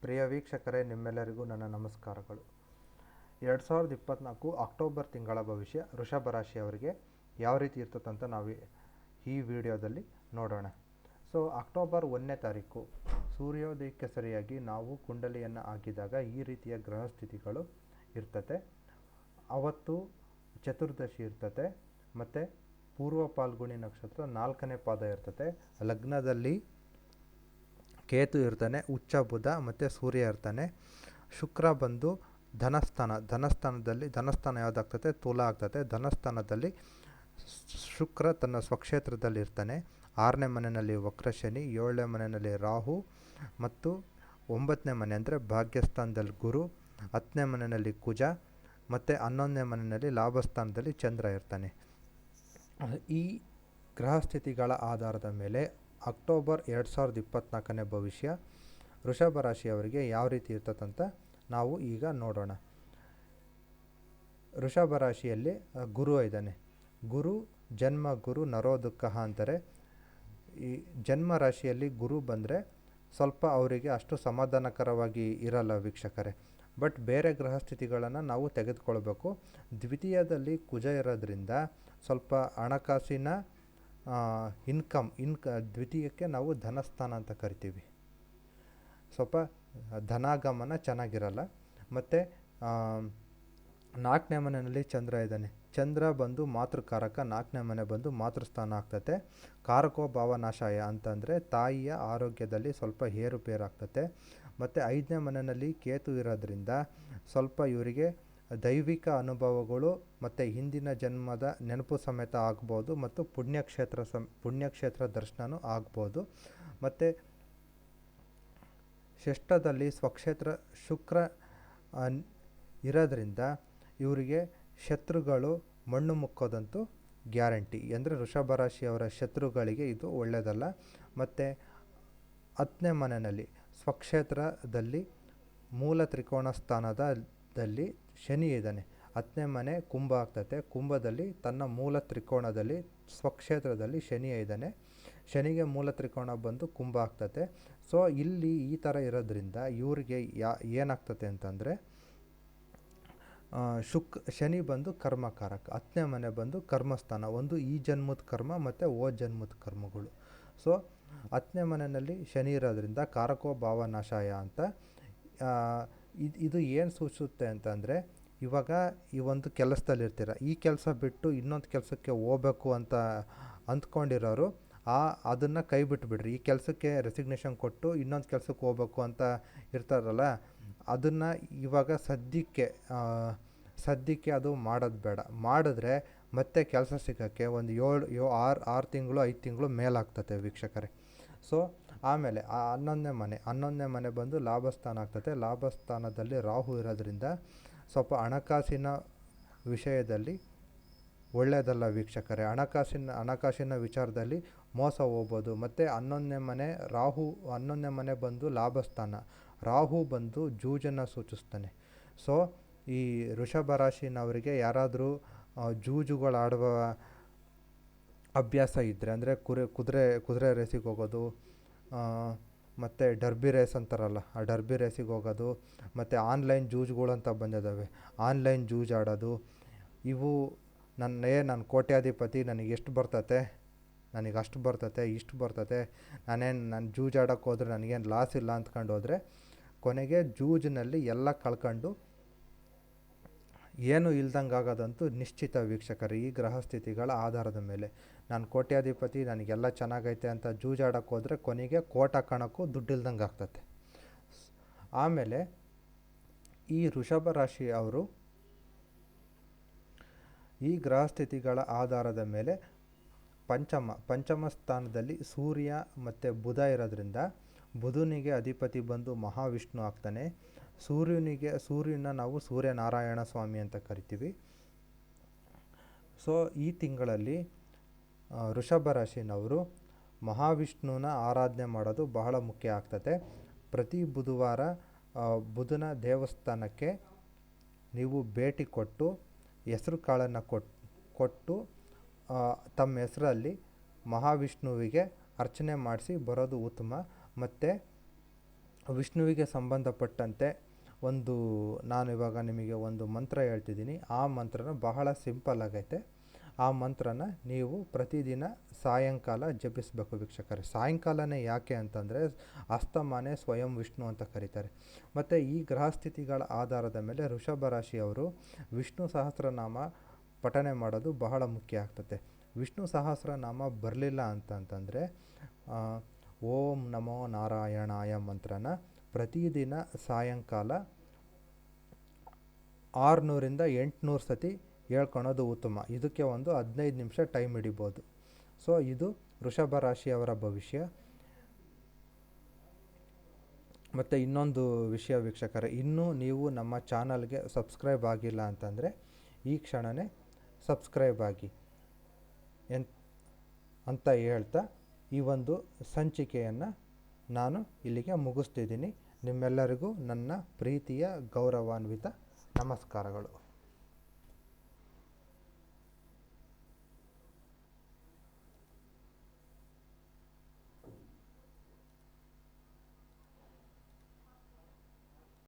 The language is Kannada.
ಪ್ರಿಯ ವೀಕ್ಷಕರೇ, ನಿಮ್ಮೆಲ್ಲರಿಗೂ ನನ್ನ ನಮಸ್ಕಾರಗಳು. ಎರಡು ಸಾವಿರದ ಇಪ್ಪತ್ತ್ನಾಲ್ಕು ಅಕ್ಟೋಬರ್ ತಿಂಗಳ ಭವಿಷ್ಯ ವೃಷಭ ರಾಶಿಯವರಿಗೆ ಯಾವ ರೀತಿ ಇರ್ತದಂತ ನಾವು ಈ- ವಿಡಿಯೋದಲ್ಲಿ ನೋಡೋಣ. ಸೊ, ಅಕ್ಟೋಬರ್ ಒಂದನೇ ತಾರೀಕು, ಸೂರ್ಯೋದಯಕ್ಕೆ ಸರಿಯಾಗಿ ನಾವು ಕುಂಡಲಿಯನ್ನು ಹಾಕಿದಾಗ ಈ ರೀತಿಯ ಗ್ರಹ ಸ್ಥಿತಿಗಳು ಇರ್ತತೆ. ಅವತ್ತು ಚತುರ್ದಶಿ ಇರ್ತತೆ, ಮತ್ತು ಪೂರ್ವ ಪಾಲ್ಗುಣಿ ನಕ್ಷತ್ರ ನಾಲ್ಕನೇ ಪಾದ ಇರ್ತತೆ. ಲಗ್ನದಲ್ಲಿ ಕೇತು ಇರ್ತಾನೆ, ಉಚ್ಚ ಬುಧ ಮತ್ತು ಸೂರ್ಯ ಇರ್ತಾನೆ. ಶುಕ್ರ ಬಂದು ಧನಸ್ಥಾನ, ಧನಸ್ಥಾನದಲ್ಲಿ, ಧನಸ್ಥಾನ ಯಾವುದಾಗ್ತದೆ? ತುಲಾ ಆಗ್ತದೆ. ಧನಸ್ಥಾನದಲ್ಲಿ ಶುಕ್ರ ತನ್ನ ಸ್ವಕ್ಷೇತ್ರದಲ್ಲಿರ್ತಾನೆ ಆರನೇ ಮನೆಯಲ್ಲಿ ವಕ್ರಶನಿ, ಏಳನೇ ಮನೆಯಲ್ಲಿ ರಾಹು ಮತ್ತು ಒಂಬತ್ತನೇ ಮನೆ ಅಂದರೆ ಭಾಗ್ಯಸ್ಥಾನದಲ್ಲಿ ಗುರು, ಹತ್ತನೇ ಮನೆಯಲ್ಲಿ ಕುಜ ಮತ್ತು ಹನ್ನೊಂದನೇ ಮನೆಯಲ್ಲಿ ಲಾಭಸ್ಥಾನದಲ್ಲಿ ಚಂದ್ರ ಇರ್ತಾನೆ. ಈ ಗ್ರಹಸ್ಥಿತಿಗಳ ಆಧಾರದ ಮೇಲೆ ಅಕ್ಟೋಬರ್ ಎರಡು ಸಾವಿರದ ಇಪ್ಪತ್ತ್ನಾಲ್ಕನೇ ಭವಿಷ್ಯ ವೃಷಭ ರಾಶಿಯವರಿಗೆ ಯಾವ ರೀತಿ ಇರ್ತದಂತ ನಾವು ಈಗ ನೋಡೋಣ. ವೃಷಭ ರಾಶಿಯಲ್ಲಿ ಗುರು ಇದ್ದಾನೆ. ಗುರು, ಜನ್ಮ, ಗುರು ನರೋ ದುಃಖ ಅಂತಾರೆ ಈ ಜನ್ಮ ರಾಶಿಯಲ್ಲಿ ಗುರು ಬಂದರೆ ಸ್ವಲ್ಪ ಅವರಿಗೆ ಅಷ್ಟು ಸಮಾಧಾನಕರವಾಗಿ ಇರಲ್ಲ ವೀಕ್ಷಕರೇ. ಬಟ್ ಬೇರೆ ಗ್ರಹ ಸ್ಥಿತಿಗಳನ್ನು ನಾವು ತೆಗೆದುಕೊಳ್ಬೇಕು. ದ್ವಿತೀಯದಲ್ಲಿ ಕುಜ ಇರೋದ್ರಿಂದ ಸ್ವಲ್ಪ ಹಣಕಾಸಿನ ಇನ್ಕಮ್ ಇನ್ಕ ದ್ವಿತೀಯಕ್ಕೆ ನಾವು ಧನಸ್ಥಾನ ಅಂತ ಕರಿತೀವಿ. ಸ್ವಲ್ಪ ಧನಾಗಮನ ಚೆನ್ನಾಗಿರಲ್ಲ. ಮತ್ತು ನಾಲ್ಕನೇ ಮನೆಯಲ್ಲಿ ಚಂದ್ರ ಇದ್ದಾನೆ. ಚಂದ್ರ ಬಂದು ಮಾತೃಕಾರಕ, ನಾಲ್ಕನೇ ಮನೆ ಬಂದು ಮಾತೃಸ್ಥಾನ ಆಗ್ತತೆ. ಕಾರಕೋ ಭಾವನಾಶಾಯ ಅಂತಂದರೆ ತಾಯಿಯ ಆರೋಗ್ಯದಲ್ಲಿ ಸ್ವಲ್ಪ ಏರುಪೇರಾಗ್ತತೆ. ಮತ್ತು ಐದನೇ ಮನೆಯಲ್ಲಿ ಕೇತು ಇರೋದ್ರಿಂದ ಸ್ವಲ್ಪ ಇವರಿಗೆ ದೈವಿಕ ಅನುಭವಗಳು ಮತ್ತು ಹಿಂದಿನ ಜನ್ಮದ ನೆನಪು ಸಮೇತ ಆಗ್ಬೋದು ಮತ್ತು ಪುಣ್ಯಕ್ಷೇತ್ರ ಸಂ ಪುಣ್ಯಕ್ಷೇತ್ರ ದರ್ಶನವೂ ಆಗ್ಬೋದು. ಮತ್ತು ಷಷ್ಠದಲ್ಲಿ ಸ್ವಕ್ಷೇತ್ರ ಶುಕ್ರ ಇರೋದ್ರಿಂದ ಇವರಿಗೆ ಶತ್ರುಗಳು ಮಣ್ಣು ಮುಕ್ಕೋದಂತೂ ಗ್ಯಾರಂಟಿ. ಅಂದರೆ ವೃಷಭ ರಾಶಿಯವರ ಶತ್ರುಗಳಿಗೆ ಇದು ಒಳ್ಳೆಯದಲ್ಲ ಮತ್ತು ಹತ್ತನೇ ಮನೆಯಲ್ಲಿ ಸ್ವಕ್ಷೇತ್ರದಲ್ಲಿ ಮೂಲ ತ್ರಿಕೋಣ ಸ್ಥಾನದಲ್ಲಿ ಶನಿ ಇದ್ದಾನೆ. ಹತ್ತನೇ ಮನೆ ಕುಂಭ ಆಗ್ತತೆ. ಕುಂಭದಲ್ಲಿ ತನ್ನ ಮೂಲ ತ್ರಿಕೋಣದಲ್ಲಿ ಸ್ವಕ್ಷೇತ್ರದಲ್ಲಿ ಶನಿ ಇದ್ದಾನೆ. ಶನಿಗೆ ಮೂಲ ತ್ರಿಕೋಣ ಬಂದು ಕುಂಭ ಆಗ್ತತೆ. ಸೊ ಇಲ್ಲಿ ಈ ಥರ ಇರೋದ್ರಿಂದ ಇವರಿಗೆ ಯಾ, ಏನಾಗ್ತತೆ ಅಂತಂದರೆ ಶುಕ್, ಶನಿ ಬಂದು ಕರ್ಮಕಾರಕ, ಹತ್ತನೇ ಮನೆ ಬಂದು ಕರ್ಮಸ್ಥಾನ, ಒಂದು ಈ ಜನ್ಮದ ಕರ್ಮ ಮತ್ತು ಓ ಜನ್ಮದ ಕರ್ಮಗಳು. ಸೊ ಹತ್ತನೇ ಮನೆಯಲ್ಲಿ ಶನಿ ಇರೋದ್ರಿಂದ ಕಾರಕೋ ಭಾವನಾಶಾಯ ಅಂತ ಇದ್- ಇದು ಏನು ಸೂಚಿಸುತ್ತೆ ಅಂತಂದರೆ, ಇವಾಗ ಈ ಒಂದು ಕೆಲಸದಲ್ಲಿರ್ತೀರ ಈ ಕೆಲಸ ಬಿಟ್ಟು ಇನ್ನೊಂದು ಕೆಲಸಕ್ಕೆ ಹೋಗ್ಬೇಕು ಅಂತ ಅಂದ್ಕೊಂಡಿರೋರು, ಆ, ಅದನ್ನು ಕೈ ಬಿಟ್ಬಿಡ್ರಿ. ಈ ಕೆಲಸಕ್ಕೆ ರೆಸಿಗ್ನೇಷನ್ ಕೊಟ್ಟು ಇನ್ನೊಂದು ಕೆಲಸಕ್ಕೆ ಹೋಗ್ಬೇಕು ಅಂತ ಇರ್ತಾರಲ್ಲ, ಅದನ್ನು ಇವಾಗ ಸದ್ಯಕ್ಕೆ ಸದ್ಯಕ್ಕೆ ಅದು ಮಾಡೋದು ಬೇಡ. ಮಾಡಿದ್ರೆ ಮತ್ತೆ ಕೆಲಸ ಸಿಗೋಕ್ಕೆ ಒಂದು ಏಳು ಯೋ ಆರು ಆರು ತಿಂಗಳು, ಐದು ತಿಂಗಳು ಮೇಲಾಗ್ತತೆ ವೀಕ್ಷಕರೇ. ಸೊ ಆಮೇಲೆ ಆ ಹನ್ನೊಂದನೇ ಮನೆ ಹನ್ನೊಂದನೇ ಮನೆ ಬಂದು ಲಾಭಸ್ಥಾನ ಆಗ್ತದೆ ಲಾಭಸ್ಥಾನದಲ್ಲಿ ರಾಹು ಇರೋದ್ರಿಂದ ಸ್ವಲ್ಪ ಹಣಕಾಸಿನ ವಿಷಯದಲ್ಲಿ ಒಳ್ಳೆಯದಲ್ಲ ವೀಕ್ಷಕರೇ. ಹಣಕಾಸಿನ ಹಣಕಾಸಿನ ವಿಚಾರದಲ್ಲಿ ಮೋಸ ಹೋಗ್ಬೋದು. ಮತ್ತು ಹನ್ನೊಂದನೇ ಮನೆ ರಾಹು, ಹನ್ನೊಂದನೇ ಮನೆ ಬಂದು ಲಾಭಸ್ಥಾನ. ರಾಹು ಬಂದು ಜೂಜನ್ನು ಸೂಚಿಸ್ತಾನೆ. ಸೊ ಈ ವೃಷಭ ರಾಶಿನವರಿಗೆ ಯಾರಾದರೂ ಜೂಜುಗಳಾಡುವ ಅಭ್ಯಾಸ ಇದ್ದರೆ ಅಂದರೆ ಕುರೆ, ಕುದುರೆ ಕುದುರೆ ರೇಸಿಗೆ ಹೋಗೋದು ಮತ್ತು ಡರ್ಬಿ ರೇಸ್ ಅಂತಾರಲ್ಲ, ಆ ಡರ್ಬಿ ರೇಸಿಗೆ ಹೋಗೋದು, ಮತ್ತು ಆನ್ಲೈನ್ ಜೂಜ್ಗಳಂತ ಬಂದಿದ್ದಾವೆ ಆನ್ಲೈನ್ ಜೂಜ್ ಆಡೋದು, ಇವು ನನ್ನ ಏ, ನಾನು ಕೋಟ್ಯಾಧಿಪತಿ ನನಗೆ ಎಷ್ಟು ಬರ್ತತೆ, ನನಗೆ ಅಷ್ಟು ಬರ್ತತೆ, ಇಷ್ಟು ಬರ್ತತೆ, ನಾನೇನು, ನಾನು ಜೂಜ್ ಆಡೋಕ್ಕೆ ಹೋದ್ರೆ ನನಗೇನು ಲಾಸ್ ಇಲ್ಲ ಅಂದ್ಕೊಂಡು ಹೋದರೆ ಕೊನೆಗೆ ಜೂಜಿನಲ್ಲಿ ಎಲ್ಲ ಕಳ್ಕೊಂಡು ಏನು ಇಲ್ದಂಗೆ ಆಗೋದಂತೂ ನಿಶ್ಚಿತ ವೀಕ್ಷಕರು, ಈ ಗ್ರಹ ಸ್ಥಿತಿಗಳ ಆಧಾರದ ಮೇಲೆ. ನಾನು ಕೋಟ್ಯಾಧಿಪತಿ, ನನಗೆಲ್ಲ ಚೆನ್ನಾಗೈತೆ ಅಂತ ಜೂಜಾಡಕ್ಕೆ ಹೋದರೆ ಕೊನೆಗೆ ಕೋಟ ಕಣಕ್ಕೂ ದುಡ್ಡಿಲ್ದಂಗೆ ಆಗ್ತತೆ. ಆಮೇಲೆ ಈ ವೃಷಭ ರಾಶಿ ಅವರು ಈ ಗ್ರಹ ಸ್ಥಿತಿಗಳ ಆಧಾರದ ಮೇಲೆ ಪಂಚಮ ಪಂಚಮ ಸ್ಥಾನದಲ್ಲಿ ಸೂರ್ಯ ಮತ್ತು ಬುಧ ಇರೋದ್ರಿಂದ ಬುಧನಿಗೆ ಅಧಿಪತಿ ಬಂದು ಮಹಾವಿಷ್ಣು ಆಗ್ತಾನೆ. ಸೂರ್ಯನಿಗೆ, ಸೂರ್ಯನ ನಾವು ಸೂರ್ಯನಾರಾಯಣ ಸ್ವಾಮಿ ಅಂತ ಕರಿತೀವಿ. ಸೊ ಈ ತಿಂಗಳಲ್ಲಿ ಋಷಭ ರಾಶಿನವರು ಮಹಾವಿಷ್ಣುನ ಆರಾಧನೆ ಮಾಡೋದು ಬಹಳ ಮುಖ್ಯ ಆಗ್ತದೆ ಪ್ರತಿ ಬುಧವಾರ ಬುಧನ ದೇವಸ್ಥಾನಕ್ಕೆ ನೀವು ಭೇಟಿ ಕೊಟ್ಟು, ಹೆಸರು ಕಾಳನ್ನು ಕೊಟ್, ಕೊಟ್ಟು ತಮ್ಮ ಹೆಸರಲ್ಲಿ ಮಹಾವಿಷ್ಣುವಿಗೆ ಅರ್ಚನೆ ಮಾಡಿಸಿ ಬರೋದು ಉತ್ತಮ. ಮತ್ತು ವಿಷ್ಣುವಿಗೆ ಸಂಬಂಧಪಟ್ಟಂತೆ ಒಂದು, ನಾನು ಇವಾಗ ನಿಮಗೆ ಒಂದು ಮಂತ್ರ ಹೇಳ್ತಿದ್ದೀನಿ. ಆ ಮಂತ್ರನ ಬಹಳ ಸಿಂಪಲ್ ಆಗೈತೆ. ಆ ಮಂತ್ರನ ನೀವು ಪ್ರತಿದಿನ ಸಾಯಂಕಾಲ ಜಪಿಸಬೇಕು ವೀಕ್ಷಕರೇ. ಸಾಯಂಕಾಲನೇ ಯಾಕೆ ಅಂತಂದರೆ ಅಸ್ತಮಾನೆ ಸ್ವಯಂ ವಿಷ್ಣು ಅಂತ ಕರೀತಾರೆ. ಮತ್ತು ಈ ಗ್ರಹಸ್ಥಿತಿಗಳ ಆಧಾರದ ಮೇಲೆ ಋಷಭ ರಾಶಿಯವರು ವಿಷ್ಣು ಸಹಸ್ರನಾಮ ಪಠನೆ ಮಾಡೋದು ಬಹಳ ಮುಖ್ಯ ಆಗ್ತದೆ ವಿಷ್ಣು ಸಹಸ್ರನಾಮ ಬರಲಿಲ್ಲ ಅಂತಂತಂದರೆ ಓಂ ನಮೋ ನಾರಾಯಣಾಯ ಮಂತ್ರನ ಪ್ರತಿದಿನ ಸಾಯಂಕಾಲ ಆರುನೂರಿಂದ ಎಂಟುನೂರು ಸತಿ ಹೇಳ್ಕೊಳೋದು ಉತ್ತಮ. ಇದಕ್ಕೆ ಒಂದು ಹದಿನೈದು ನಿಮಿಷ ಟೈಮ್ ಹಿಡಿಬೋದು. ಸೊ, ಇದು ವೃಷಭ ರಾಶಿಯವರ ಭವಿಷ್ಯ. ಮತ್ತು ಇನ್ನೊಂದು ವಿಷಯ ವೀಕ್ಷಕರ, ಇನ್ನೂ ನೀವು ನಮ್ಮ ಚಾನಲ್ಗೆ ಸಬ್ಸ್ಕ್ರೈಬ್ ಆಗಿಲ್ಲ ಅಂತಂದರೆ ಈ ಕ್ಷಣವೇ ಸಬ್ಸ್ಕ್ರೈಬ್ ಆಗಿ ಎನ್, ಅಂತ ಹೇಳ್ತಾ ಈ ಒಂದು ಸಂಚಿಕೆಯನ್ನು ನಾನು ಇಲ್ಲಿಗೆ ಮುಗಿಸ್ತಿದ್ದೀನಿ. ನಿಮ್ಮೆಲ್ಲರಿಗೂ ನನ್ನ ಪ್ರೀತಿಯ ಗೌರವಾನ್ವಿತ ನಮಸ್ಕಾರಗಳು.